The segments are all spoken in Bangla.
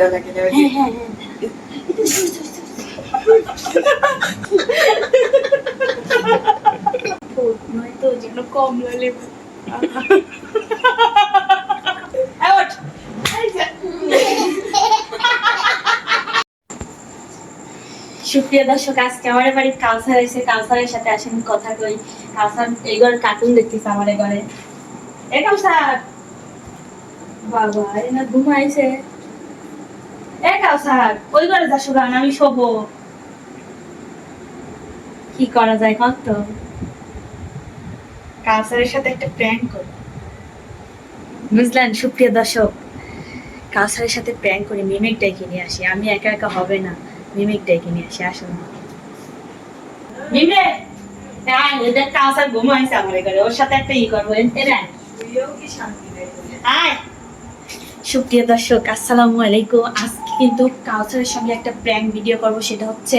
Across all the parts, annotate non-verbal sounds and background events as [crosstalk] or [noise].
দেওয়া লাগে না হ্যাঁ হ্যাঁ হ্যাঁ নয়তো যেন কমলা লেবু এই ওঠ। এই যে। সুপ্রিয় দর্শক আজকে আমার বাড়ির কাউসার এসে কাউসারের সাথে আসেন কথা কই কাউসার এই ঘরে কার্টুন দেখতেছে আমার ঘরে এ কাউসার বাবা এ না ঘুমাইছে এ কাউসার ওই ঘরে যা আমি শোবো। কি করা যায় কত কাউসারের সাথে একটা প্র্যাঙ্ক করি। বুঝলেন সুপ্রিয় দর্শক কাউসারের সাথে প্র্যাঙ্ক করে মিমিক ডেকে নিয়ে আসি। আমি একা একা হবে না। মিমিক ডেকে নিয়ে আসি আসুন। মিমে আয় ওদের কাউসার ঘুমাইছে আমার ঘরে ওর সাথে একটা ই করব। কি শান্তি নেই আয়। সুপ্রিয় দর্শক আসসালামু আলাইকুম। আজকে কিন্তু কাউসারের সঙ্গে একটা প্র্যাঙ্ক ভিডিও করব সেটা হচ্ছে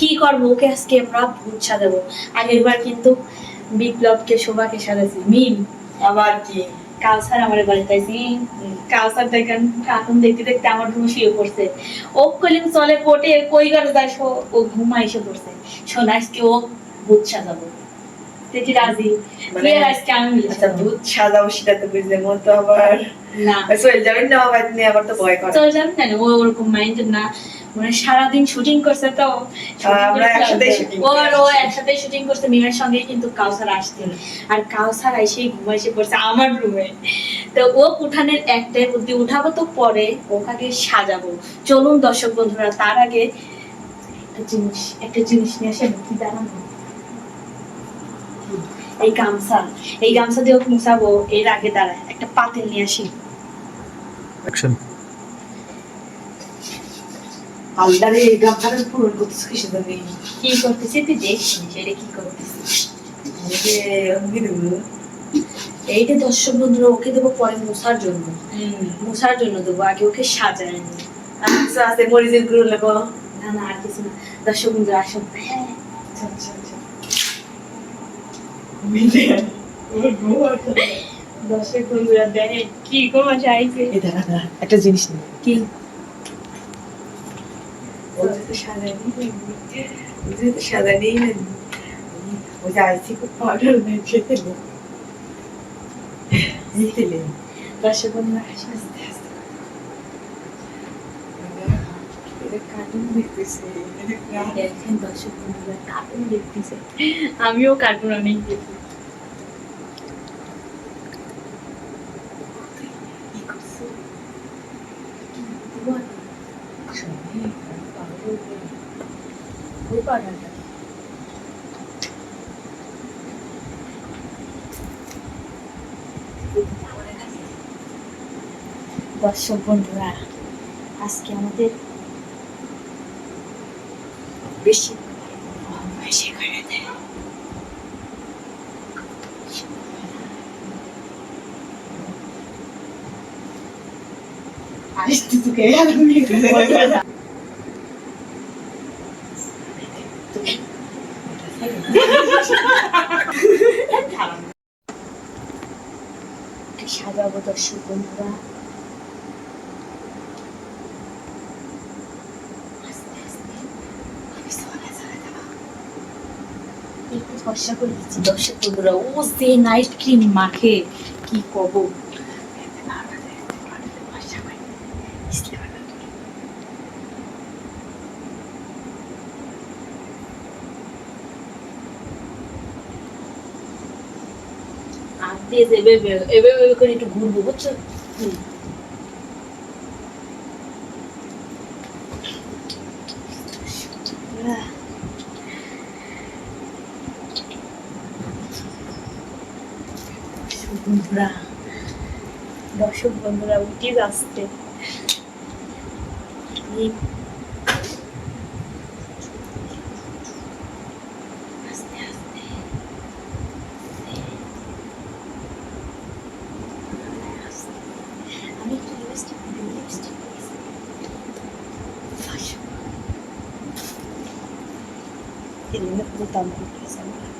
কি করব ওকে আজকে আমরা ভূত সাজাবো। আগের বার কিন্তু বিপ্লবকে শোভাকে সাজাছি মিম আবার কি? কাউসার আমার বাড়িতে আইছি। কাউসার দেখেন কার্টুন দেখতে দেখতে আমার ঘুম শুয়ে পড়ছে। ও কলিম চলে পটে কই ঘরে যায় ও ঘুমা এসে পড়ছে। শোনা আজকে ও ভূত সাজাবো। রাজি? মানে- বিয়ের আজকে আমি আচ্ছা দুধ সাজাও সেটা তো বুঝলে মন তো আবার না। চলে যাবেন না আমার নিয়ে আবার তো ভয় করে। চলে যাবেন না ও ওরকম মাইন্ডেড না। মানে সারাদিন শুটিং করছে তো। আমরা করে একসাথেই ক্লান্ত। shooting ও আর ও একসাথে শুটিং করছে মিমের সঙ্গে কিন্তু কাউসার আসতেন আর কাউসার এসে ঘুমাইছে পড়ছে আমার রুমে তো ও উঠানের একটাই বুদ্ধি উঠাবো তো পরে ওখানে সাজাবো। চলুন দর্শক বন্ধুরা তার আগে একটা জিনিস একটা জিনিস নিয়ে আসে কি দাঁড়ানো এই গামছা এই গামছা দিয়ে ওকে মুছাবো এর আগে দাঁড়ায় একটা পাতিল নিয়ে আসি। অ্যাকশন আল্লাহরে এই গামছাটা পূরণ করতেছ কি সেটা নেই কি করতেছি তুই দেখছিস এটা কি করতেছিস? এইটা দর্শক বন্ধুরা ওকে দেবো পরে মশার জন্য। মশার জন্য দেবো আগে ওকে সাজায় নি আচ্ছা আছে মরিচের গুঁড়ো লাগো না না আর কিছু না। দর্শক বন্ধুরা আসুন। হ্যাঁ আচ্ছা আচ্ছা আচ্ছা মিলে ওর বউ আছে। দর্শক বন্ধুরা দেখে কি। কমা চাইছে একটা জিনিস নেই কি? সাদা নেই না ও যে আইসি পাউডার খেতে। দর্শক বন্ধুরা আসুন আস্তে আস্তে এটা কার্টুন দেখতেছে এটা গ্রাম দেখেন দর্শক বন্ধুরা কার্টুন দেখতেছে। আমিও কার্টুন অনেক দেখি। দর্শক বন্ধুরা আজকে আমাদের বেশি। তোকে সাজাবো দর্শক বন্ধুরা আস্তে আস্তে আমি সরে সরে যাব। একটু ফর্সা করে দিচ্ছি দর্শক বন্ধুরা ও যে নাইট ক্রিম মাখে, কি কব এভাবে এভাবে করে একটু ঘুরবো, বুঝছ হুম। আহ। দর্শক বন্ধুরা দর্শক বন্ধুরা উঠি আসতে। আস্তে আস্তে। আস্তে। আমি একটু লিপস্টিক দিই লিপস্টিক এমনি পুরো দাম করতেছে আমার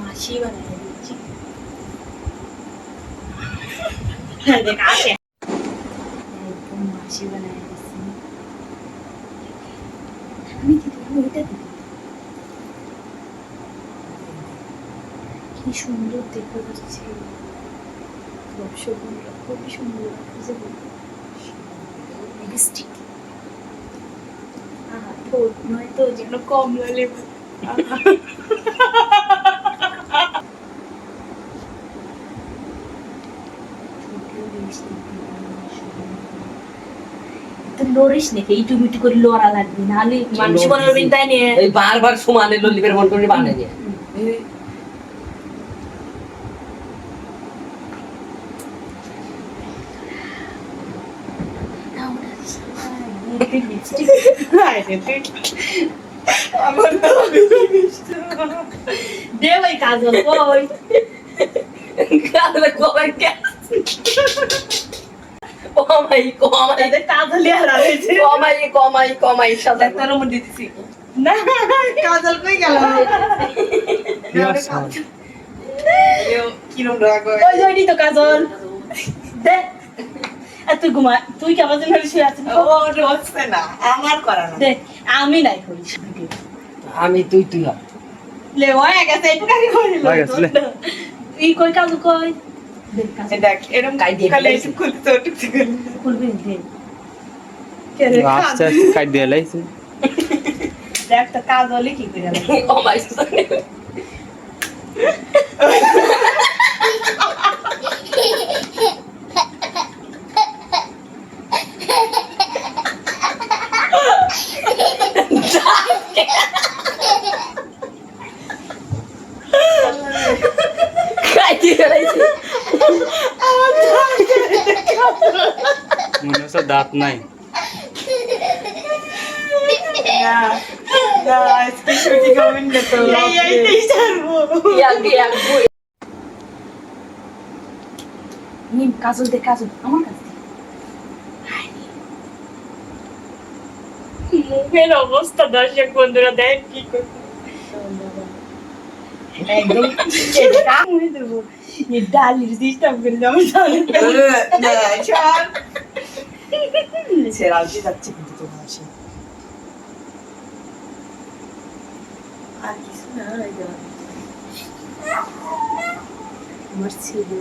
মাসি বানাই দিচ্ছি হ্যাঁ, দেখ আসে একদম মাসি বানাই দিচ্ছি আমি কি সুন্দর দেখতে পাচ্ছি দর্শকরা খুবই সুন্দর লাগছে লিপস্টিক আহা ঠোঁট যেন কমলা লেবু আহা। ঠোঁটেও lipstick দিলাম, সুন্দর। তো লড়িস নাকি এই টুমিটু করে লড়া লাগবে নাহলে মানুষ মনে করবেন তাই নিয়ে বারবার সমানে ললিপের মন করে বানাই দিয়ে। আমার তো দে ভাই কাজল কই? কালে কমাই কে কমাই কমাই। কাজলে হারাইছে কমাই কমাই কমাই সাদা। তোর মধ্যে দিছি না কাজল কই গেল? কিরম রাগ ওই ওইটি তো কাজল। দে। তুই ঘুমা তুই কেমন যেন শুয়ে আছিস? ও রোজছে না। আমার করা না দে আমি নাই করি। আমি তুই তুই। লে হয়ে গেছে একটু কাকি করে তুই কই কাজল কই? দেখ এরকম দিয়ে একটু খুলতে তো টিপতে খুলবি দে কে রে আস্তে আস্তে কাট দিয়ে লাইছে? দেখ তো কাজলে কি করে মনে হচ্ছে দাঁত নাই না না আজকে শুটিং হবে না তো এই এই এই ছাড়বো ইয়াক ইয়াক বই নিম কাজল দে কাজল আমার কাছে দে। মুখের অবস্থা দর্শক বন্ধুরা দেখ কি করছে হয়ে ডালির সিস্টেম করে না ছাড় ছেড়ে আসতে যাচ্ছে কিন্তু আর কিছু না আমার ছেলে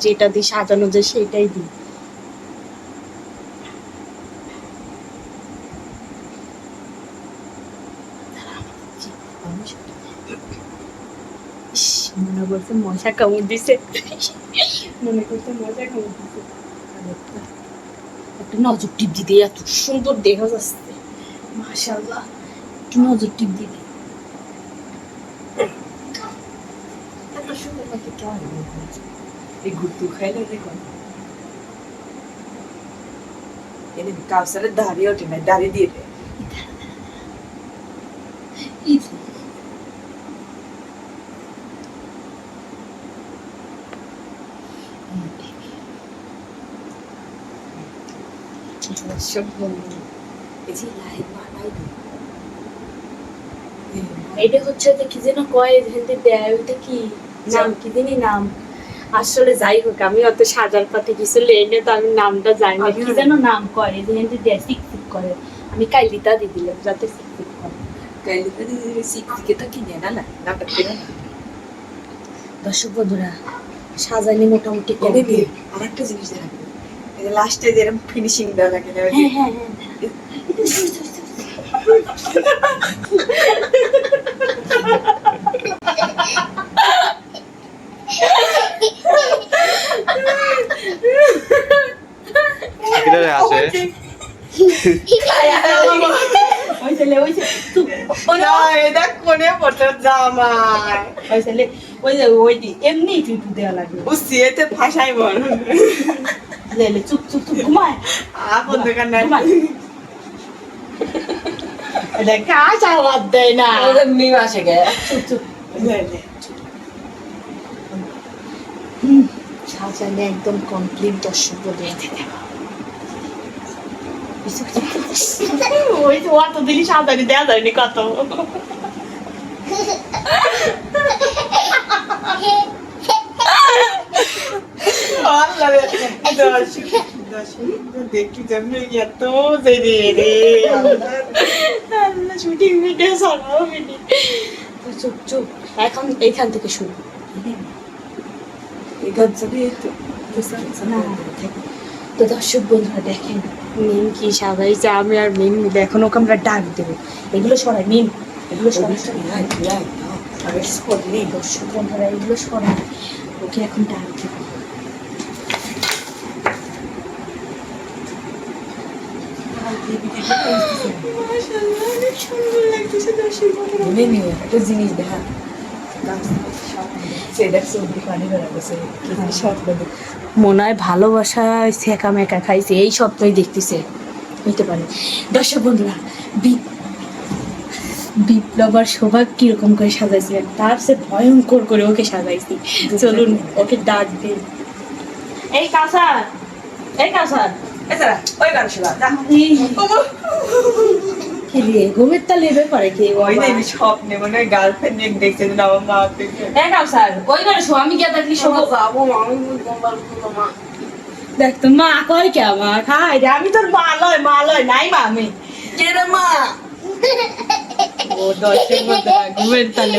যেটা দিয়ে সাজানো যায় সেটাই দিই ইস, মনে করছে মশা কামড় দিছে মনে করছে মশা কামড় দিছে একটা নজর টিপ দিতে এত সুন্দর দেখা যাচ্ছে মাশাল্লাহ একটু নজর টিপ দিতে এত সুন্দর নাকি কেমন এই গুট্টু খাইলে দেখুন এনে কাউসারের দাঁড়িয়ে ওঠে না দাঁড়িয়ে দিয়ে দেয় দর্শক এই যে লাইভ বানাই এটা হচ্ছে কি যেন কয় হেলদি দেয় ওইটা কি? নাম কি দিনই নাম। আসলে যাই হোক আমি অত সাজার পাতে কিছু লেনে তো আমি নামটা জানি না। কি যেন নাম করে যে হেলদি দেয় সিক সিক করে। আমি কাইলিতা দিয়ে দিলাম যাতে সিক সিক করে কাইলে তো সিক সিকে তো কিনে না না নাটক করে না। দর্শক বন্ধুরা সাজানি মোটামুটি কমপ্লিট আর একটা জিনিস দেখাবো লাস্টে যেরকম ফিনিশিং দেওয়া লাগে না ওই যে হ্যাঁ হ্যাঁ হ্যাঁ ওই ছেলে ওই ছেলে কোনে পড়তো জামাই ওই ছেলে ওই যে ওই এমনি তুই দেওয়া লাগবে বুঝছি এতে ভাষাই বল লে লে চুপ চুপ চুপ ঘুমায় আপন দোকান নাই ঘুমায় এটা কাজ আওয়াজ দেয় না ওদের মিম আসে গে চুপ চুপ লে, লে। সাজালে একদম কমপ্লিট দর্শক বলে ওই তো অত দিনই সাজানি দেওয়া যায়নি কত দেখি যেমনি এত দেরি রে, আল্লাহ। আল্লাহ শুটিং ভিডিও সারাও চুপ চুপ এখন এইখান থেকে শুরু। তো- না তো দর্শক বন্ধুরা দেখেন মিম কি সাজাইছে আমি আর মিম মিলে এখন ওকে আমরা ডাক দেবো। এগুলো সরাই মিম এগুলো সরাই নেই। দর্শক বন্ধুরা, এগুলো সরাই ওকে এখন ডাক দেবো একটা জিনিস দেখা। মনে হয় ভালোবাসা সেকা মেকা খাইছে, এই সপ্তাহে দেখতেছে। হইতে পারে। দর্শক বন্ধুরা বিপ্লব আর সৌভাগ কীরকম করে সাজাইছিলেন তার সে ভয়ঙ্কর করে ওকে সাজাইছি। চলুন ওকে ডাক দিন এই কাসার এই কাসার এছাড়া, ওই গান শোনা, যা। ঘুমের তালে ব্যাপারে কি? ওই না, আমি স্বপ্নে মনে হয় গার্লফ্রেন্ড আমার মা ওই করে শো আমি গিয়ে দেখলি শোবো। যাব আমি বলব মা। দেখ তো মা কয় কে খাই আমি তোর মা লয় মা লয় নাই মা আমি। কে রে মা? ও দর্শক বন্ধুরা ঘুমের তালে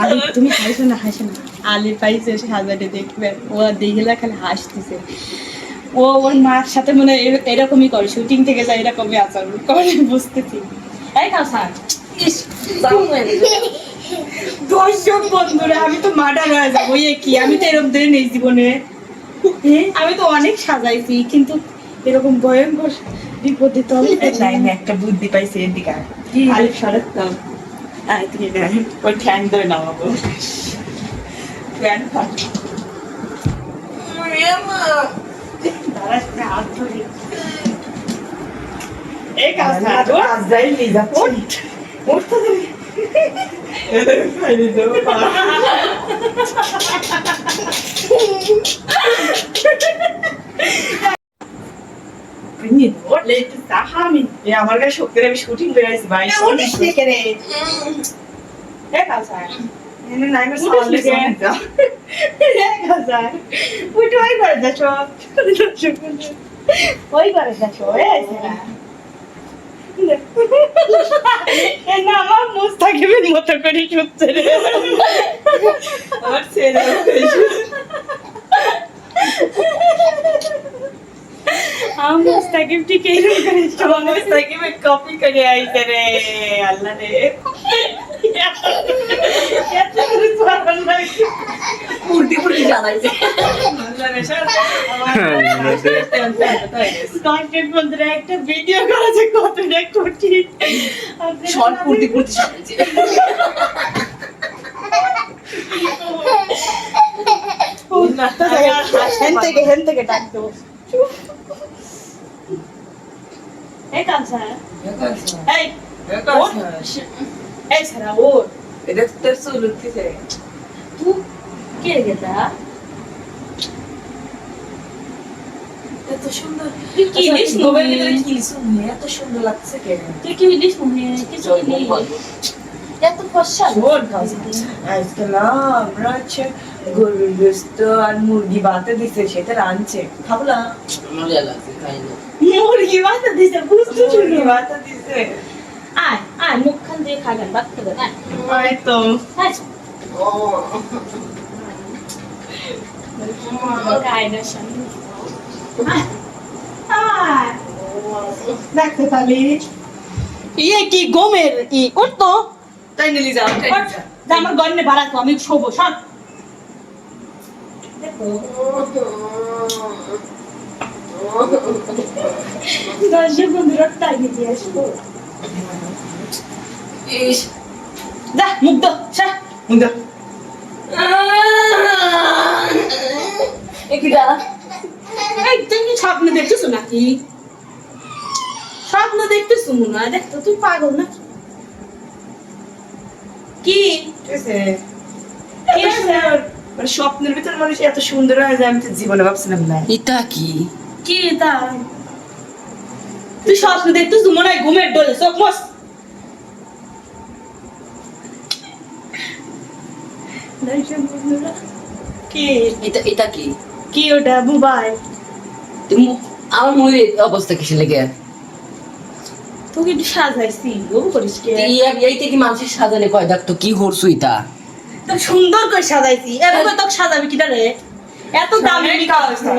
আলি তুমি হাসো না হাসো না? আলি পাইছে সাজাতে দেখবেন ও দেখলে খালি হাসতেছে। ও ওর মার সাথে মনে এরকমই করে। শুটিং থেকে যায় এরকমই আচরণ করে বুঝতেছি। এই খাও স্যার। ইস যাব দর্শক বন্ধুরা আমি তো মার্ডার হয়ে যাব। ইয়ে কি? আমি তো এরকম ধরে নেই জীবনে। হ্যাঁ, আমি তো অনেক সাজাইছি কিন্তু এরকম ভয়ঙ্কর বিপদে তো আমি নাই না একটা বুদ্ধি পাইছে এদিকে আয়। কি? আলিফ আয় তুই ওই ঠ্যাং ধরে নামাবো এই কাজ না, তো আজ যাই নিয়ে যাচ্ছি। ওঠ তো তুমি [laughs] দেবো একটু চাহা আমি। আমার কাছে শক্তির আমি শুটিং বেড়াইছি ভাই উঠিস নে রে? এই কাজ ওই। এ না, আমার মুস্তাকিমের মতো করে শুচ্ছে রে। আমার ছেলে આમ મુસ્તાકિબ થી કેરું કરે છે આમ મુસ્તાકિબ કોપી કરી આઈ કરે અલ્લાહ ને પૂરતી પૂરતી જાણાય છે কন্টেন্ট মধ্যে একটা ভিডিও করা যে কতটা কঠিন শর্ট পূর্তি পূর্তি জানাচ্ছে হেন থেকে হেন থেকে ডাক দেবো এই কাঁচা এই এই সারা ও এটা তোর চুল উঠতেছে। তুই কে গেলা এত সুন্দর। তুই কি লিস মোবাইল ভিতরে কি শুনি এত সুন্দর লাগছে কেন তুই কি লিস কিছু কি নেই এত ফসা শোন আজকে না আমরা হচ্ছে গরুর গোস্ত আর মুরগি বাতে দিছে সেটা রাঁধছে। খাব না? মজা লাগছে খাই না। মুরগি বাতা দিছে শুনি মুরগি বাতে দিছে আয় আয় মুখখান দিয়ে খাবেন বাদ খাবেন আয় তো দেখতে পালি ইয়ে কি গমের ই নিলি যাও তাই নিলি যাও। আমার গন্নে বাড়াতো আমি শোবো সব স্বপ্ন দেখতেছো নাকি মনে হয় তুই পাগল না কি মানে স্বপ্নের ভিতর মানুষ এত সুন্দর হয়ে যায় আমি তো জীবনে ভাবছিলাম না এটা কি কি তা তুই স্বপ্ন দেখতেছ মনে হয় ঘুমের ডোলে চোখ মস কি? এটা এটা কি? কি ওটা মোবাইল? তুমি আমার অবস্থা কিসে লেগে? তোকে একটু সাজাইছি ও করিস কে? এই এইটা কি মানুষের সাজালে কয় দেখ তো কি করছ এটা? তো সুন্দর করে সাজাইছি এভাবে তোকে সাজাবি কিটা রে? এত দামি কাউসার,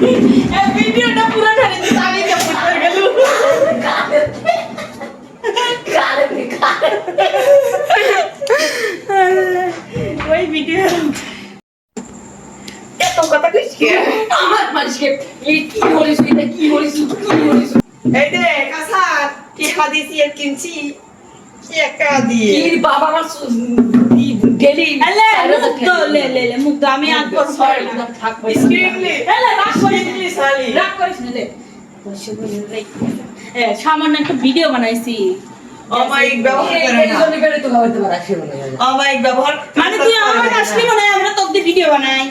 ভিডিওটা পুরো ঢালে আমি কে পড়তে গেল ওই ভিডিও। এত কথা কইস কে? আমার মানুষকে কি করিস এটা কি করিস কি করিস এই দে কাসার কি হাদিসি কিনছি কি দিয়ে? কি বাবা আমার ডেলি লে লে লে মুক্ত আমি আর করব না। স্ক্রিনলি আলে রাগ করিস না সালি রাগ করিস না লে। দর্শক বন্ধুরা, এ সামান্য একটা ভিডিও বানাইছি। অমায়িক ব্যবহার করে না। অমায়িক ব্যবহার মানে তুই আমার আসলি মনে আমরা তোকে দিয়ে ভিডিও বানাই।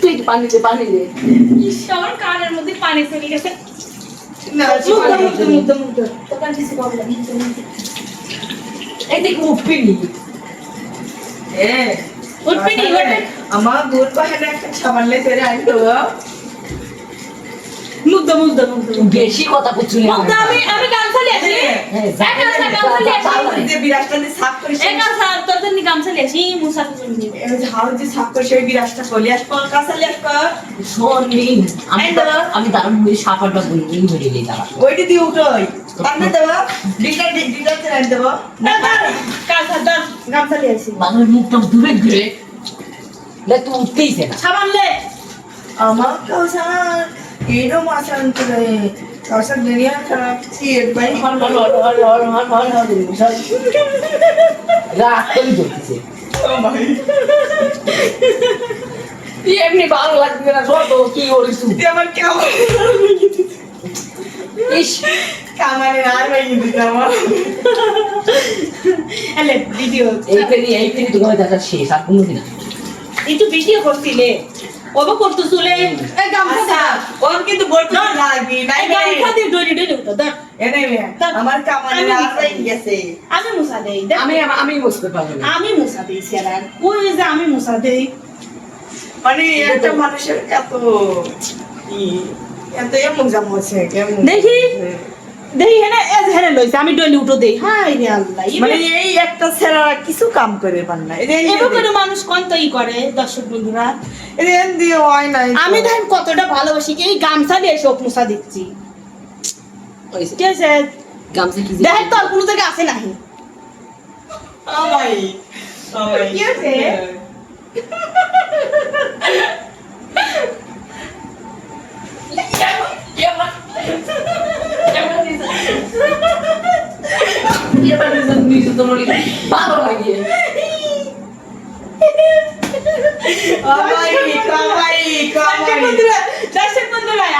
তুই পানি দে পানি দে। ইস, কানের মধ্যে পানি চলে গেছে। না কিছু প্রবলেম ඇති කුප්පිනි ඒ කුප්පිනි වලට අමා ගෝල් පහනක් සමල්ලේ පෙර අඬවා মুদ্দা মুদ্দা মুদ্দা বেশি কথা বুঝছিস মুদ্দা আমি আমি গামছা লিয়েছি এক গামছা গামছা লিয়েছি যে বিরাজটা দিয়ে সাফ করিস এক গামছা তোর জন্য গামছা লিয়েছি মুসা তুমি এই যে হাউ যে সাফ করিস ওই বিরাজটা কলি আস কল কাঁচা লিয়াস কল সোনি আমি আমি দারুণ মুই সাফাটা বলি এই হয়ে গেলি ওইটা তেরে দেবো গামছা ধর গামছা লিয়ে আসি মানুষ মুখটা দূরে দূরে দেখ তুই উঠতেইছে না সাবান লে আমার কাউসার এরম করে দুনিয়া খারাপ ভাই রাগ করে এমনি ভালো লাগবে না শত কি করিস তুই? তুই আমার কেমন ইস কামারে আর ভেঙে দিতে আমার এলে ভিডিও এই পেরি এই পেরি তো দেখা শেষ আর কোনো দিন একটু ভিডিও করছিলে? ওবা করতো চলে এই গামছা আচ্ছা ওর কিন্তু বলতে লাগবি নাই গামছা দিয়ে ডরি ডরি উঠো ধর। এনে আমার কামারে আর গেছে। আমি মুসা দেই। আমি আমি বুঝতে পারব আমি মুসা দেই সেরান ওই যে আমি মুসা দেই? মানে একটা মানুষের এত দেখি। দেই হেনে এ হেনে লইছে আমি ডলি উঠো দেই। হাই রে আল্লাহ মানে এই একটা ছেড়া কিছু কাম করে পান না এই এবার করে মানুষ কোন ই করে দর্শক বন্ধুরা। রেন দিয়ে হয় নাই আমি দেখেন কতটা ভালোবাসি এই গামছা দিয়ে শোক মুসা দিচ্ছি। ঠিক আছে? গামছা কি দেখেন তোর কোনো জায়গায় আছে নাহি। আমাই আমাই কি হয়েছে? [laughs]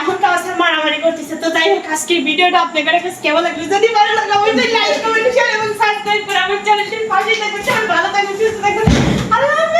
এখন কাউসার মারামারি করতেছে তো যাই হোক আজকের ভিডিওটা আপনাদের কাছে কেমন যদি ভালো লাগে অবশ্যই লাইক কমেন্ট শেয়ার আমার চ্যানেলটির পাশে থাকবেন ভালো থাকবেন সুস্থ থাকবেন